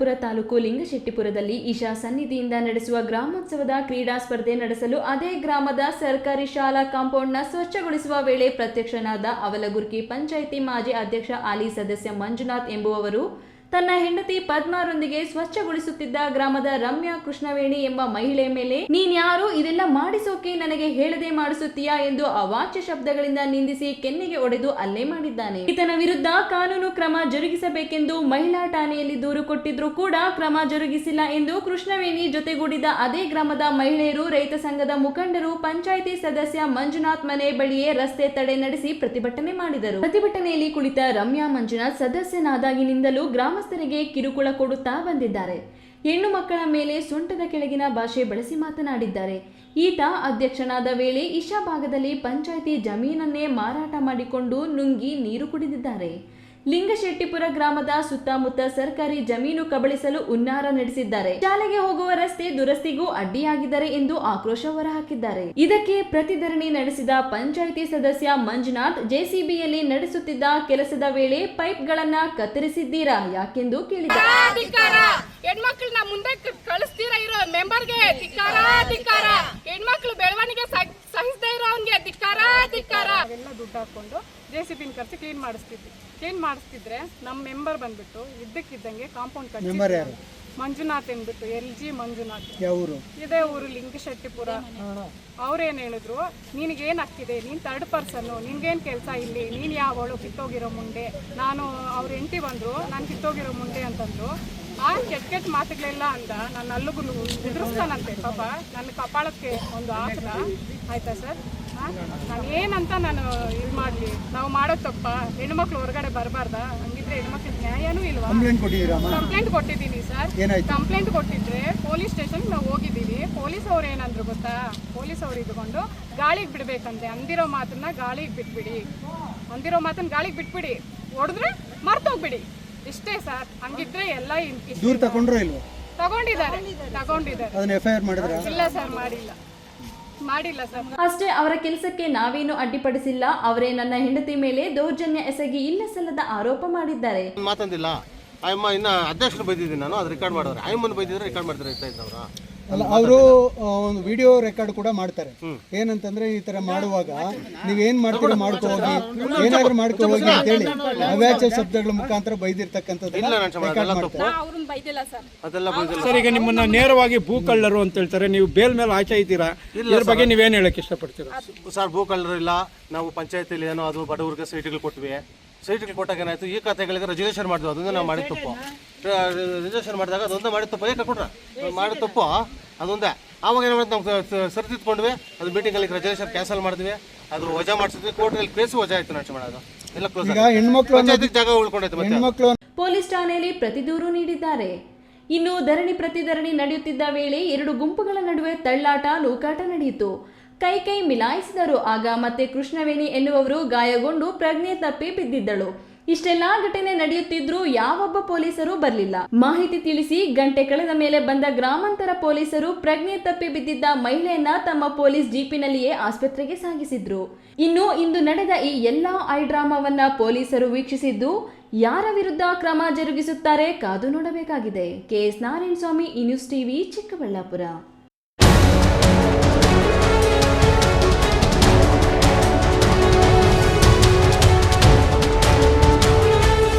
ಚಿಕ್ಕಬಳ್ಳಾಪುರ ತಾಲೂಕು ಲಿಂಗಶೆಟ್ಟಿಪುರದಲ್ಲಿ ಈಶಾ ಸನ್ನಿಧಿಯಿಂದ ನಡೆಸುವ ಗ್ರಾಮೋತ್ಸವದ ಕ್ರೀಡಾ ಸ್ಪರ್ಧೆ ನಡೆಸಲು ಅದೇ ಗ್ರಾಮದ ಸರ್ಕಾರಿ ಶಾಲಾ ಕಾಂಪೌಂಡ್ನ ಸ್ವಚ್ಛಗೊಳಿಸುವ ವೇಳೆ ಪ್ರತ್ಯಕ್ಷನಾದ ಅವಲಗುರ್ಕಿ ಪಂಚಾಯಿತಿ ಮಾಜಿ ಅಧ್ಯಕ್ಷ ಆಲಿ ಸದಸ್ಯ ಮಂಜುನಾಥ್ ಎಂಬುವವರು ತನ್ನ ಹೆಂಡತಿ ಪದ್ಮಾರೊಂದಿಗೆ ಸ್ವಚ್ಛಗೊಳಿಸುತ್ತಿದ್ದ ಗ್ರಾಮದ ರಮ್ಯಾ ಕೃಷ್ಣವೇಣಿ ಎಂಬ ಮಹಿಳೆ ಮೇಲೆ ನೀನ್ಯಾರು ಇದೆಲ್ಲ ಮಾಡಿಸೋಕೆ ನನಗೆ ಹೇಳದೆ ಮಾಡಿಸುತ್ತೀಯಾ? ಎಂದು ಅವಾಚ್ಯ ಶಬ್ದಗಳಿಂದ ನಿಂದಿಸಿ ಕೆನ್ನೆಗೆ ಒಡೆದು ಅಲ್ಲೇ ಮಾಡಿದ್ದಾನೆ. ಈತನ ವಿರುದ್ಧ ಕಾನೂನು ಕ್ರಮ ಜರುಗಿಸಬೇಕೆಂದು ಮಹಿಳಾ ಠಾಣೆಯಲ್ಲಿ ದೂರು ಕೊಟ್ಟಿದ್ರೂ ಕೂಡ ಕ್ರಮ ಜರುಗಿಸಿಲ್ಲ ಎಂದು ಕೃಷ್ಣವೇಣಿ ಜೊತೆಗೂಡಿದ ಅದೇ ಗ್ರಾಮದ ಮಹಿಳೆಯರು, ರೈತ ಸಂಘದ ಮುಖಂಡರು, ಪಂಚಾಯಿತಿ ಸದಸ್ಯ ಮಂಜುನಾಥ್ ಮನೆ ಬಳಿಯೇ ರಸ್ತೆ ತಡೆ ನಡೆಸಿ ಪ್ರತಿಭಟನೆ ಮಾಡಿದರು. ಪ್ರತಿಭಟನೆಯಲ್ಲಿ ಕುಳಿತ ರಮ್ಯಾ ಮಂಜುನಾಥ್ ಸದಸ್ಯನಾದಾಗಿನಿಂದಲೂ ಗ್ರಾಮಸ್ಥರಿಗೆ ಕಿರುಕುಳ ಕೊಡುತ್ತಾ ಬಂದಿದ್ದಾರೆ. ಹೆಣ್ಣು ಮಕ್ಕಳ ಮೇಲೆ ಸೊಂಟದ ಕೆಳಗಿನ ಭಾಷೆ ಬಳಸಿ ಮಾತನಾಡಿದ್ದಾರೆ. ಈತ ಅಧ್ಯಕ್ಷನಾದ ವೇಳೆ ಇಶಾ ಭಾಗದಲ್ಲಿ ಪಂಚಾಯಿತಿ ಜಮೀನನ್ನೇ ಮಾರಾಟ ಮಾಡಿಕೊಂಡು ನುಂಗಿ ನೀರು ಕುಡಿದಿದ್ದಾರೆ. ಲಿಂಗಶೆಟ್ಟಿಪುರ ಗ್ರಾಮದ ಸುತ್ತಮುತ್ತ ಸರ್ಕಾರಿ ಜಮೀನು ಕಬಳಿಸಲು ಉನ್ನಾರ ನಡೆಸಿದ್ದಾರೆ. ಶಾಲೆಗೆ ಹೋಗುವ ರಸ್ತೆ ದುರಸ್ತಿಗೂ ಅಡ್ಡಿಯಾಗಿದ್ದಾರೆ ಎಂದು ಆಕ್ರೋಶ ಹೊರಹಾಕಿದ್ದಾರೆ. ಇದಕ್ಕೆ ಪ್ರತಿಧರಣಿ ನಡೆಸಿದ ಪಂಚಾಯಿತಿ ಸದಸ್ಯ ಮಂಜುನಾಥ್, ಜೆಸಿಬಿಯಲ್ಲಿ ನಡೆಸುತ್ತಿದ್ದ ಕೆಲಸದ ವೇಳೆ ಪೈಪ್ಗಳನ್ನ ಕತ್ತರಿಸಿದ್ದೀರಾ ಯಾಕೆಂದು ಕೇಳಿದ್ದಾರೆ ಮುಂದೆ ಕಳಿಸ್ತೀರ ಇರೋ ಮೆಂಬರ್ಗೆ ಎಲ್ಲ ದುಡ್ಡು ಹಾಕೊಂಡು ಜೆ ಸಿ ಬಿನ ಖರ್ಚು ಕ್ಲೀನ್ ಮಾಡಿಸ್ತಿದ್ವಿ. ಕ್ಲೀನ್ ಮಾಡಿಸ್ತಿದ್ರೆ ನಮ್ಮ ಮೆಂಬರ್ ಬಂದ್ಬಿಟ್ಟು ಇದ್ದಕ್ಕಿದ್ದಂಗೆ ಕಾಂಪೌಂಡ್ ಕಟ್ಟಿ ಮಂಜುನಾಥ್ ಎಂದ್ಬಿಟ್ಟು ಎಲ್ ಜಿ ಮಂಜುನಾಥ್. ಯಾವ ಊರು ಇದೇ ಊರು ಲಿಂಗಶೆಟ್ಟಿಪುರ ಅವ್ರೇನ್ ಹೇಳಿದ್ರು ನಿನಗೇನಾಗ್ತಿದೆ? ನೀನ್ ಥರ್ಡ್ ಪರ್ಸನ್ ನಿನ್ಗೇನ್ ಕೆಲಸ ಇಲ್ಲಿ? ನೀನ್ ಯಾವಳು ಕಿತ್ತೋಗಿರೋ ಮುಂದೆ? ನಾನು ಅವ್ರ ಎಂಟಿ ಬಂದ್ರು ನಾನು ಕಿತ್ತೋಗಿರೋ ಮುಂದೆ ಅಂತಂದ್ರು. ಆ ಕೆಟ್ಟ ಕೆಟ್ಟ ಮಾತುಗಳೆಲ್ಲ ಅಂದ. ನಾನು ಅಲ್ಲಿಗೂ ಎದುರಿಸ್ತಾನಂತೆ ಪಾಪ. ನನ್ನ ಕಪಾಳಕ್ಕೆ ಒಂದು ಹಾಕ್ದ. ಆಯ್ತಾ ಸರ್? ನಾನು ಏನಂತ ನಾನು ಇದು ಮಾಡ್ಲಿ. ನಾವು ಮಾಡೋದು ತಪ್ಪ. ಹೆಣ್ಮಕ್ಳು ಹೊರಗಡೆ ಬರಬಾರ್ದ. ಹಂಗಿದ್ರೆ ಹೆಣ್ಮಕ್ಳಿಗೆ ನ್ಯಾಯನೂ ಇಲ್ವಾ? ಕಂಪ್ಲೇಂಟ್ ಕೊಟ್ಟಿದ್ದೀನಿ ಸರ್ ಕಂಪ್ಲೇಂಟ್ ಕೊಟ್ಟಿದ್ರೆ ಪೊಲೀಸ್ ಸ್ಟೇಷನ್ ನಾವು ಹೋಗಿದ್ದೀವಿ. ಪೊಲೀಸ್ ಅವ್ರು ಏನಂದ್ರು ಗೊತ್ತಾ? ಪೊಲೀಸ್ ಅವ್ರು ಇದ್ಕೊಂಡು ಗಾಳಿಗೆ ಬಿಡ್ಬೇಕಂದ್ರೆ ಅಂದಿರೋ ಮಾತನ್ನ ಗಾಳಿಗೆ ಬಿಟ್ಬಿಡಿ. ಅಂದಿರೋ ಮಾತನ್ನ ಗಾಳಿಗೆ ಬಿಟ್ಬಿಡಿ. ಹೊಡೆದ್ರೆ ಮರ್ತೋಗ್ಬಿಡಿ. ಇಷ್ಟೇ ಸರ್ ಹಂಗಿದ್ರೆ ಎಲ್ಲ ತಗೊಂಡಿದ್ದಾರೆ. ತಗೊಂಡಿದ್ದಾರೆ. ಇಲ್ಲ ಸರ್ ಮಾಡಿಲ್ಲ. ಮಾಡಿಲ್ಲ ಸರ್. ಅಷ್ಟೇ ಅವರ ಕೆಲಸಕ್ಕೆ ನಾವೇನು ಅಡ್ಡಿಪಡಿಸಿಲ್ಲ. ಅವರೇ ನನ್ನ ಹೆಂಡತಿ ಮೇಲೆ ದೌರ್ಜನ್ಯ ಎಸಗಿ ಇಲ್ಲ ಸಲ್ಲದ ಆರೋಪ ಮಾಡಿದ್ದಾರೆ. ಮಾತಂದಿಲ್ಲ. ಆಯಮ್ಮ ಇನ್ನ ಅಧ್ಯಕ್ಷರು ಬೈದಿದ್ದೀನಿ ನಾನು ಅದು ರೆಕಾರ್ಡ್ ಮಾಡೋರು ಆಯಮ್ಮನ ಬೈದಿದ್ರೆ ರೆಕಾರ್ಡ್ ಮಾಡಿದ್ರೆ ಇರ್ತಾ ಇದ್ದವ್ರ? ಅಲ್ಲ ಅವರು ಒಂದು ವಿಡಿಯೋ ರೆಕಾರ್ಡ್ ಕೂಡ ಮಾಡ್ತಾರೆ. ಏನಂತಂದ್ರೆ ಈ ತರ ಮಾಡುವಾಗ ನೀವೇನ್ ಏನ್ ಮಾಡ್ಕೊ ಹೋಗಿ ಏನಾದ್ರು ಮಾಡ್ಕೊ ಹೋಗಿ ಅಂತೇಳಿ ಅವ್ಯಾಚ ಶಬ್ದಗಳ ಮುಖಾಂತರ ಇಲ್ಲ ಅವ್ರನ್ನ ಸರ್. ಸರ್ ಈಗ ನಿಮ್ಮನ್ನ ನೇರವಾಗಿ ಭೂ ಕಳ್ಳರು ಅಂತ ಹೇಳ್ತಾರೆ. ನೀವು ಬೇಲ್ ಮೇಲೆ ಆಚೆ ಇದ್ದೀರಾ? ಇದ್ರ ಬಗ್ಗೆ ನೀವೇನ್ ಹೇಳಕ್ ಇಷ್ಟಪಡ್ತೀರಾ? ಸರ್ ಭೂ ಕಳ್ಳರಿಲ್ಲ ನಾವು ಪಂಚಾಯತಿಲಿ ಏನೋ ಅದು ಬಡವರ್ಗ ಸೀಟ್ಗಳು ಕೊಟ್ವಿ. ಸೈಟ್ಗಳು ಕೊಟ್ಟಾಗ ಏನಾಯ್ತು? ಈ ಖಾತೆಗಳಿಗೆ ರಿಜಿಸ್ಟ್ರೇಷನ್ ಮಾಡಿದ್ವಿ. ಅದನ್ನ ನಾವು ಮಾಡಿದ ತಪ್ಪು. ರಿಜಿಸ್ಟ್ರೇಷನ್ ಮಾಡಿದಾಗ ಅದೊಂದೇ ಮಾಡಿದ ತಪ್ಪು. ಏಕೆ ಕೊಟ್ರ? ಮಾಡಿದ ತಪ್ಪು ಅದೊಂದೇ. ಆವಾಗ ಏನು ಮಾಡಿದ್ ನಾವು ಸರಿದಿದ್ಕೊಂಡ್ವಿ ಅದು ಮೀಟಿಂಗಲ್ಲಿ ರಿಜಿಸ್ಟ್ರೇಷನ್ ಕ್ಯಾನ್ಸಲ್ ಮಾಡಿದ್ವಿ. ಅದು ವಜಾ ಮಾಡಿಸಿದ್ವಿ. ಕೋರ್ಟ್ನಲ್ಲಿ ಕೇಸು ವಜಾ ಆಯ್ತು ನಾನು ಮಾಡೋದು ಎಲ್ಲ ಕ್ಲೋಸ್ ಪಂಚಾಯತಿಗೆ ಜಾಗ ಉಳ್ಕೊಂಡೈತೆ ಮತ್ತೆ. ಪೊಲೀಸ್ ಠಾಣೆಯಲ್ಲಿ ಪ್ರತಿ ದೂರು ನೀಡಿದ್ದಾರೆ. ಇನ್ನು ಧರಣಿ ಪ್ರತಿಧರಣಿ ನಡೆಯುತ್ತಿದ್ದ ವೇಳೆ ಎರಡು ಗುಂಪುಗಳ ನಡುವೆ ತಳ್ಳಾಟ ನೂಕಾಟ ನಡೆಯಿತು. ಕೈ ಕೈ ಮಿಲಾಯಿಸಿದರು. ಆಗ ಮತ್ತೆ ಕೃಷ್ಣವೇಣಿ ಎನ್ನುವವರು ಗಾಯಗೊಂಡು ಪ್ರಜ್ಞೆ ತಪ್ಪಿ ಬಿದ್ದಿದ್ದಳು. ಇಷ್ಟೆಲ್ಲಾ ಘಟನೆ ನಡೆಯುತ್ತಿದ್ರೂ ಯಾವೊಬ್ಬ ಪೊಲೀಸರು ಬರಲಿಲ್ಲ. ಮಾಹಿತಿ ತಿಳಿಸಿ ಗಂಟೆ ಕಳೆದ ಮೇಲೆ ಬಂದ ಗ್ರಾಮಾಂತರ ಪೊಲೀಸರು ಪ್ರಜ್ಞೆ ತಪ್ಪಿ ಬಿದ್ದಿದ್ದ ಮಹಿಳೆಯನ್ನ ತಮ್ಮ ಪೊಲೀಸ್ ಜೀಪಿನಲ್ಲಿಯೇ ಆಸ್ಪತ್ರೆಗೆ ಸಾಗಿಸಿದ್ರು. ಇನ್ನು ಇಂದು ನಡೆದ ಈ ಎಲ್ಲಾ ಐ ಡ್ರಾಮಾವನ್ನ ಪೊಲೀಸರು ವೀಕ್ಷಿಸಿದ್ದು ಯಾರ ವಿರುದ್ಧ ಕ್ರಮ ಜರುಗಿಸುತ್ತಾರೆ ಕಾದು ನೋಡಬೇಕಾಗಿದೆ. ಕೆಎಸ್ ನಾರಾಯಣ ಸ್ವಾಮಿ ಈ ನ್ಯೂಸ್ ಟಿವಿ, ಚಿಕ್ಕಬಳ್ಳಾಪುರ.